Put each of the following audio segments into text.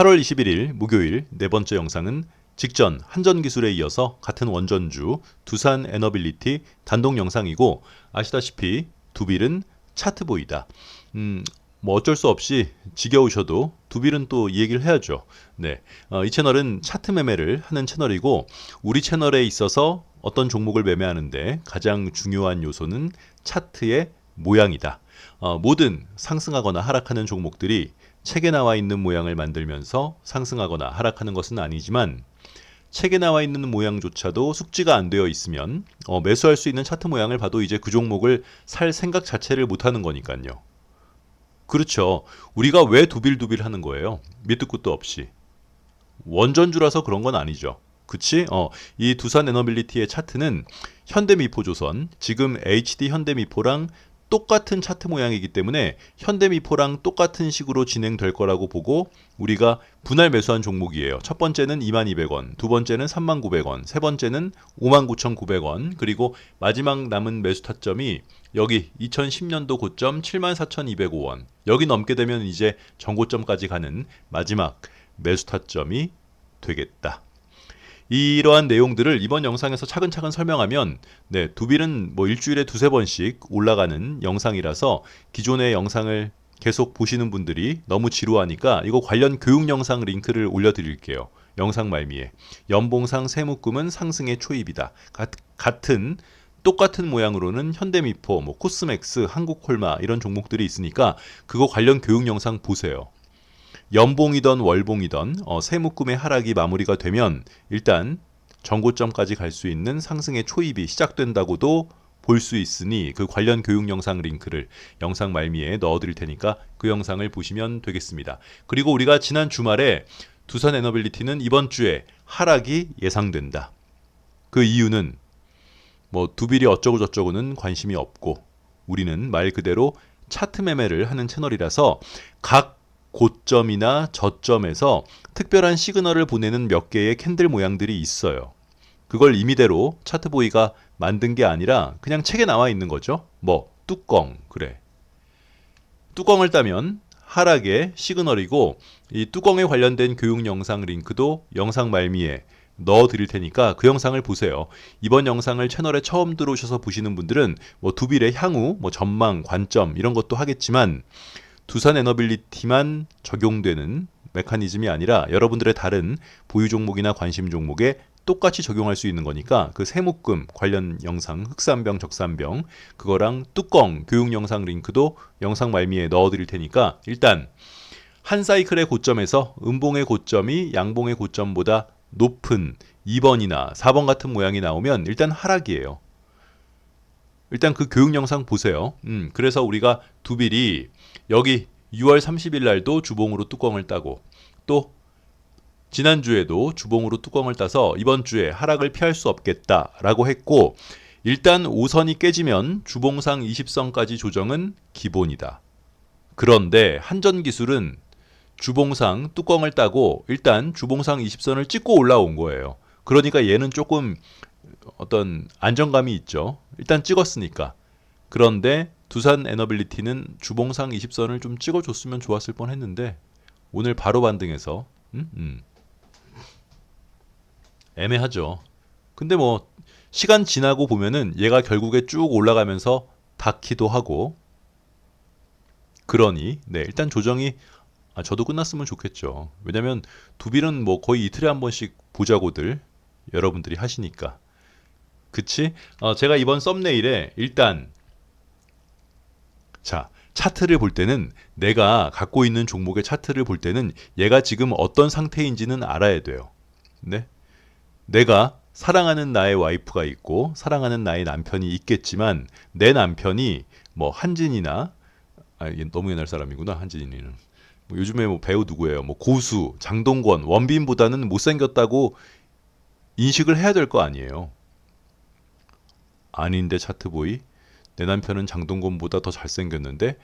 8월 21일 목요일 네 번째 영상은 직전 한전 기술에 이어서 같은 원전주 두산 에너빌리티 단독 영상이고 아시다시피 두빌은 차트보이다. 음, 뭐 어쩔 수 없이 지겨우셔도 두빌은 또 이 얘기를 해야죠. 네, 어, 이 채널은 차트 매매를 하는 채널이고 우리 채널에 있어서 어떤 종목을 매매하는데 가장 중요한 요소는 차트의 모양이다. 어, 모든 상승하거나 하락하는 종목들이 책에 나와 있는 모양을 만들면서 상승하거나 하락하는 것은 아니지만 책에 나와 있는 모양조차도 숙지가 안 되어 있으면 어, 매수할 수 있는 차트 모양을 봐도 이제 그 종목을 살 생각 자체를 못 하는 거니까요. 그렇죠. 우리가 왜 두빌두빌 하는 거예요? 밑도 끝도 없이. 원전주라서 그런 건 아니죠. 그치? 어, 이 두산 에너빌리티의 차트는 현대미포조선, 지금 HD 현대미포랑 똑같은 차트 모양이기 때문에 현대미포랑 똑같은 식으로 진행될 거라고 보고 우리가 분할 매수한 종목이에요. 첫 번째는 2200원, 두 번째는 3900원, 세 번째는 59900원, 그리고 마지막 남은 매수 타점이 여기 2010년도 고점 74,205원. 여기 넘게 되면 이제 전고점까지 가는 마지막 매수 타점이 되겠다. 이러한 내용들을 이번 영상에서 차근차근 설명하면 네, 두빌은 뭐 일주일에 두세 번씩 올라가는 영상이라서 기존의 영상을 계속 보시는 분들이 너무 지루하니까 이거 관련 교육 영상 링크를 올려드릴게요. 영상 말미에 연봉상 세무금은 상승의 초입이다. 같은 똑같은 모양으로는 현대미포, 뭐 코스맥스, 한국콜마 이런 종목들이 있으니까 그거 관련 교육 영상 보세요. 연봉이던 월봉이던 어, 세묶음의 하락이 마무리가 되면 일단 전고점까지 갈 수 있는 상승의 초입이 시작된다고도 볼 수 있으니 그 관련 교육 영상 링크를 영상 말미에 넣어드릴 테니까 그 영상을 보시면 되겠습니다. 그리고 우리가 지난 주말에 두산 에너빌리티는 이번 주에 하락이 예상된다. 그 이유는 뭐 두빌이 어쩌고 저쩌고는 관심이 없고 우리는 말 그대로 차트 매매를 하는 채널이라서 각 고점이나 저점에서 특별한 시그널을 보내는 몇 개의 캔들 모양들이 있어요. 그걸 임의대로 차트보이가 만든 게 아니라 그냥 책에 나와 있는 거죠. 뭐 뚜껑 그래. 뚜껑을 따면 하락의 시그널이고 이 뚜껑에 관련된 교육 영상 링크도 영상 말미에 넣어 드릴 테니까 그 영상을 보세요. 이번 영상을 채널에 처음 들어오셔서 보시는 분들은 뭐 두빌의 향후, 뭐 전망, 관점 이런 것도 하겠지만 두산 에너빌리티만 적용되는 메커니즘이 아니라 여러분들의 다른 보유 종목이나 관심 종목에 똑같이 적용할 수 있는 거니까 그 세목금 관련 영상 흑산병 적산병 그거랑 뚜껑 교육 영상 링크도 영상 말미에 넣어 드릴 테니까 일단 한 사이클의 고점에서 음봉의 고점이 양봉의 고점보다 높은 2번이나 4번 같은 모양이 나오면 일단 하락이에요. 일단 그 교육 영상 보세요. 음, 그래서 우리가 두빌이 여기 6월 30일 날도 주봉으로 뚜껑을 따고 또 지난주에도 주봉으로 뚜껑을 따서 이번 주에 하락을 피할 수 없겠다라고 했고 일단 5선이 깨지면 주봉상 20선까지 조정은 기본이다. 그런데 한전 기술은 주봉상 뚜껑을 따고 일단 주봉상 20선을 찍고 올라온 거예요. 그러니까 얘는 조금 어떤 안정감이 있죠. 일단 찍었으니까. 그런데 두산 에너빌리티는 주봉상 20선을 좀 찍어줬으면 좋았을 뻔했는데 오늘 바로 반등해서 음? 음. 애매하죠. 근데 뭐 시간 지나고 보면은 얘가 결국에 쭉 올라가면서 닿기도 하고 그러니 네 일단 조정이 아, 저도 끝났으면 좋겠죠. 왜냐면 두빌은 뭐 거의 이틀에 한 번씩 보자고들 여러분들이 하시니까. 그치? 어, 제가 이번 썸네일에 일단 자, 차트를 볼 때는 내가 갖고 있는 종목의 차트를 볼 때는 얘가 지금 어떤 상태인지는 알아야 돼요. 네? 내가 사랑하는 나의 와이프가 있고 사랑하는 나의 남편이 있겠지만 내 남편이 뭐 한진이나 아, 너무 옛날 사람이구나 한진이는 뭐 요즘에 뭐 배우 누구예요? 뭐 고수, 장동건, 원빈보다는 못생겼다고 인식을 해야 될 거 아니에요. 아닌데 차트보이 내 남편은 장동건보다 더 잘생겼는데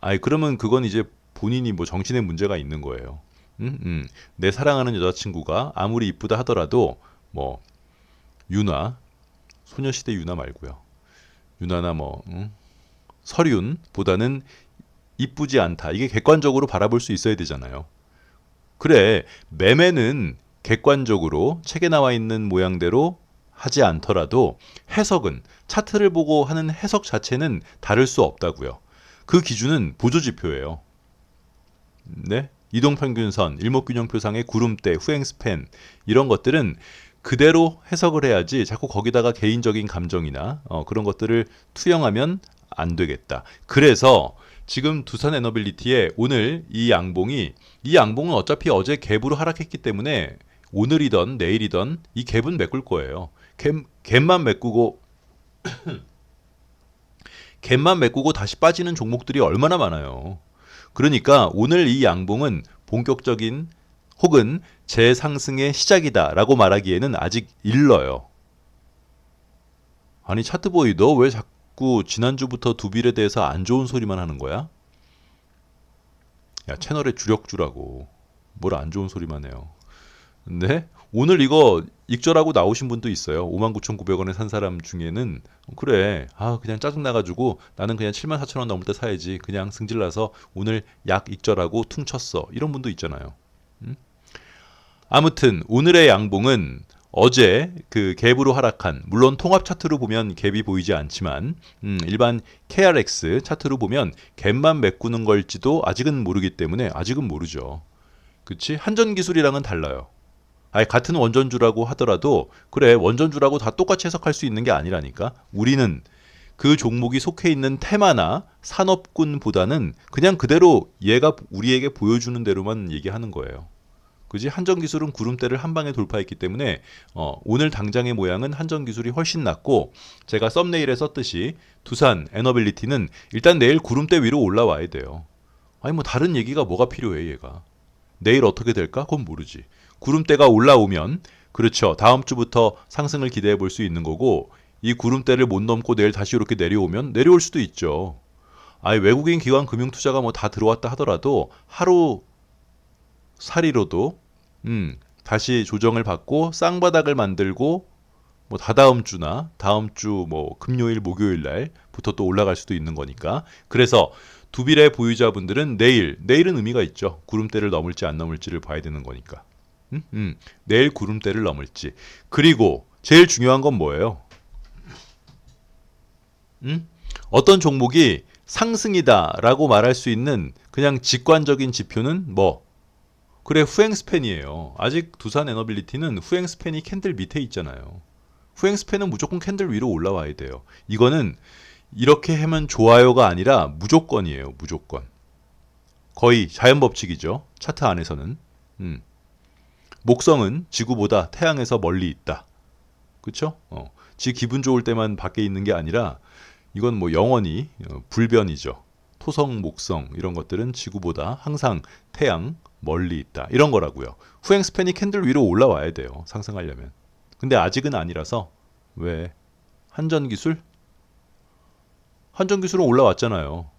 아이 그러면 그건 이제 본인이 뭐 정신에 문제가 있는 거예요. 음, 음. 내 사랑하는 여자친구가 아무리 이쁘다 하더라도 뭐 유나 소녀시대 유나 말고요. 유나나 뭐 음? 설윤보다는 이쁘지 않다. 이게 객관적으로 바라볼 수 있어야 되잖아요. 그래, 매매는 객관적으로 책에 나와 있는 모양대로 하지 않더라도 해석은 차트를 보고 하는 해석 자체는 다를 수 없다고요. 그 기준은 보조지표예요. 네? 이동평균선, 일목균형표상의 구름대, 후행스팬 이런 것들은 그대로 해석을 해야지 자꾸 거기다가 개인적인 감정이나 어, 그런 것들을 투영하면 안 되겠다. 그래서 지금 두산 에너빌리티의 오늘 이 양봉이 이 양봉은 어차피 어제 갭으로 하락했기 때문에 오늘이던 내일이던 이 갭은 메꿀 거예요. 갭, 갭만 메꾸고 갭만 메꾸고 다시 빠지는 종목들이 얼마나 많아요. 그러니까 오늘 이 양봉은 본격적인 혹은 재상승의 시작이다라고 말하기에는 아직 일러요. 아니 차트보이 너 왜 자꾸 지난주부터 두빌에 대해서 안 좋은 소리만 하는 거야? 야 채널의 주력 주라고 뭘 안 좋은 소리만 해요. 근데 오늘 이거 익절하고 나오신 분도 있어요. 59,900원에 산 사람 중에는 그래 아 그냥 짜증 나 가지고 나는 그냥 74,000원 넘을 때 사야지 그냥 승질 나서 오늘 약 익절하고 퉁쳤어 이런 분도 있잖아요. 음? 아무튼 오늘의 양봉은 어제 그 갭으로 하락한 물론 통합 차트로 보면 갭이 보이지 않지만 음, 일반 KRX 차트로 보면 갭만 메꾸는 걸지도 아직은 모르기 때문에 아직은 모르죠. 그치? 한전 기술이랑은 달라요. 아니 같은 원전주라고 하더라도 그래 원전주라고 다 똑같이 해석할 수 있는 게 아니라니까. 우리는 그 종목이 속해 있는 테마나 산업군보다는 그냥 그대로 얘가 우리에게 보여주는 대로만 얘기하는 거예요. 그지 한전 기술은 구름대를 한 방에 돌파했기 때문에 어, 오늘 당장의 모양은 한전 기술이 훨씬 낫고 제가 썸네일에 썼듯이 두산 에너빌리티는 일단 내일 구름대 위로 올라와야 돼요. 아니 뭐 다른 얘기가 뭐가 필요해 얘가. 내일 어떻게 될까? 그건 모르지. 구름대가 올라오면 그렇죠. 다음 주부터 상승을 기대해 볼 수 있는 거고 이 구름대를 못 넘고 내일 다시 이렇게 내려오면 내려올 수도 있죠. 아니 외국인 기관 금융 투자가 뭐 다 들어왔다 하더라도 하루 사리로도 음, 다시 조정을 받고 쌍바닥을 만들고 뭐 다다음 주나 다음 주 뭐 금요일 목요일 날부터 또 올라갈 수도 있는 거니까 그래서 두빌의 보유자분들은 내일 내일은 의미가 있죠 구름대를 넘을지 안 넘을지를 봐야 되는 거니까 음? 음, 내일 구름대를 넘을지 그리고 제일 중요한 건 뭐예요 음? 어떤 종목이 상승이다라고 말할 수 있는 그냥 직관적인 지표는 뭐 그래 후행 스팬이에요. 아직 두산 에너빌리티는 후행 스팬이 캔들 밑에 있잖아요. 후행 스팬은 무조건 캔들 위로 올라와야 돼요. 이거는 이렇게 하면 좋아요가 아니라 무조건이에요. 무조건. 거의 자연 법칙이죠. 차트 안에서는. 음. 목성은 지구보다 태양에서 멀리 있다. 그렇죠? 어. 지 기분 좋을 때만 밖에 있는 게 아니라 이건 뭐 영원히 어, 불변이죠. 토성, 목성 이런 것들은 지구보다 항상 태양 멀리 있다. 이런 거라고요. 후행 스팬이 캔들 위로 올라와야 돼요. 상승하려면. 근데 아직은 아니라서 왜 한전 기술? 한전 기술은 올라왔잖아요.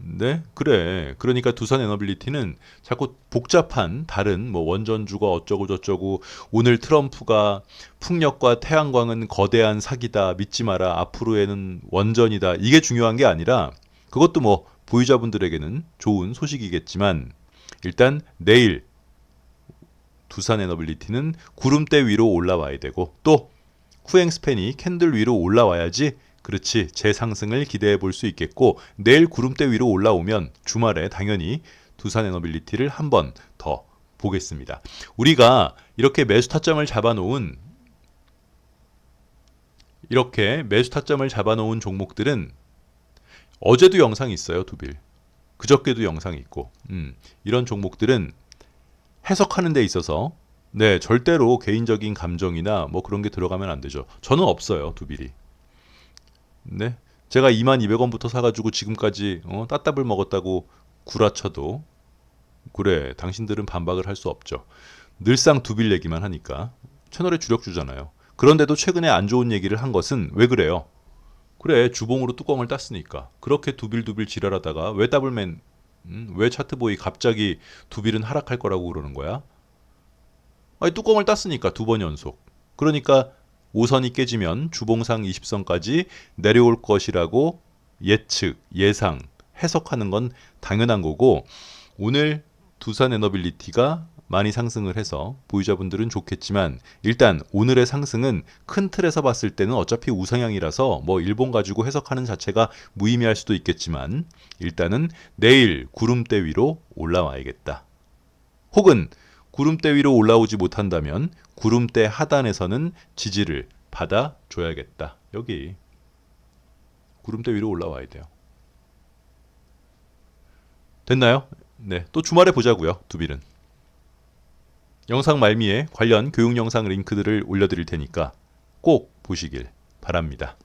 네, 그래. 그러니까 두산 에너빌리티는 자꾸 복잡한 다른 뭐 원전주가 어쩌고 저쩌고 오늘 트럼프가 풍력과 태양광은 거대한 사기다 믿지 마라 앞으로에는 원전이다 이게 중요한 게 아니라 그것도 뭐 보유자분들에게는 좋은 소식이겠지만 일단 내일 두산 에너빌리티는 구름대 위로 올라와야 되고 또 후행 스팬이 캔들 위로 올라와야지 그렇지 재상승을 기대해 볼 수 있겠고 내일 구름대 위로 올라오면 주말에 당연히 두산 에너빌리티를 한 번 더 보겠습니다. 우리가 이렇게 매수 타점을 잡아놓은 이렇게 매수 타점을 잡아놓은 종목들은 어제도 영상이 있어요, 두빌. 그저께도 영상이 있고. 음, 이런 종목들은 해석하는 데 있어서 네, 절대로 개인적인 감정이나 뭐 그런 게 들어가면 안 되죠. 저는 없어요, 두빌이. 네. 제가 2200원부터 사가지고 지금까지 어, 따따블 먹었다고 구라쳐도 그래 당신들은 반박을 할 수 없죠. 늘상 두빌 얘기만 하니까 채널의 주력 주잖아요. 그런데도 최근에 안 좋은 얘기를 한 것은 왜 그래요? 그래 주봉으로 뚜껑을 땄으니까 그렇게 두빌두빌 지랄하다가 왜 더블맨 음, 왜 차트보이 갑자기 두빌은 하락할 거라고 그러는 거야? 아니 뚜껑을 땄으니까 두 번 연속 그러니까 5선이 깨지면 주봉상 20선까지 내려올 것이라고 예측 예상 해석하는 건 당연한 거고 오늘 두산 에너빌리티가 많이 상승을 해서 보유자분들은 좋겠지만 일단 오늘의 상승은 큰 틀에서 봤을 때는 어차피 우상향이라서 뭐 일본 가지고 해석하는 자체가 무의미할 수도 있겠지만 일단은 내일 구름대 위로 올라와야겠다. 혹은 구름대 위로 올라오지 못한다면 구름대 하단에서는 지지를 받아 줘야겠다. 여기 구름대 위로 올라와야 돼요. 됐나요? 네, 또 주말에 보자고요. 두빌은. 영상 말미에 관련 교육 영상 링크들을 올려드릴 테니까 꼭 보시길 바랍니다.